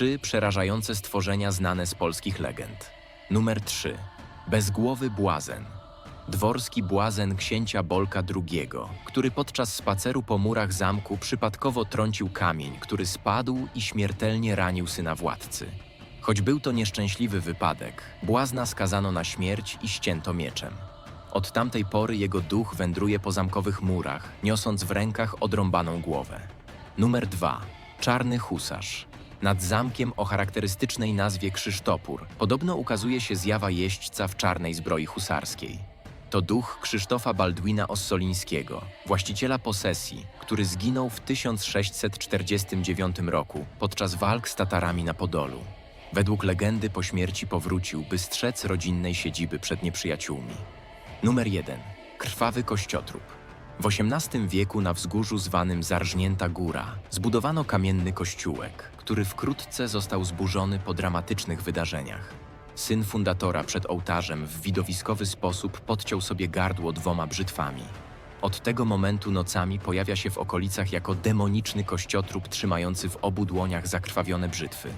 Trzy przerażające stworzenia znane z polskich legend. Numer 3. Bezgłowy błazen. Dworski błazen księcia Bolka II, który podczas spaceru po murach zamku przypadkowo trącił kamień, który spadł i śmiertelnie ranił syna władcy. Choć był to nieszczęśliwy wypadek, błazna skazano na śmierć i ścięto mieczem. Od tamtej pory jego duch wędruje po zamkowych murach, niosąc w rękach odrąbaną głowę. Numer 2. Czarny husarz. Nad zamkiem o charakterystycznej nazwie Krzysztopór podobno ukazuje się zjawa jeźdźca w czarnej zbroi husarskiej. To duch Krzysztofa Baldwina Ossolińskiego, właściciela posesji, który zginął w 1649 roku podczas walk z Tatarami na Podolu. Według legendy po śmierci powrócił, by strzec rodzinnej siedziby przed nieprzyjaciółmi. Numer 1. Krwawy kościotrup. W XVIII wieku na wzgórzu zwanym Zarżnięta Góra zbudowano kamienny kościółek, który wkrótce został zburzony po dramatycznych wydarzeniach. Syn fundatora przed ołtarzem w widowiskowy sposób podciął sobie gardło dwoma brzytwami. Od tego momentu nocami pojawia się w okolicach jako demoniczny kościotrup trzymający w obu dłoniach zakrwawione brzytwy.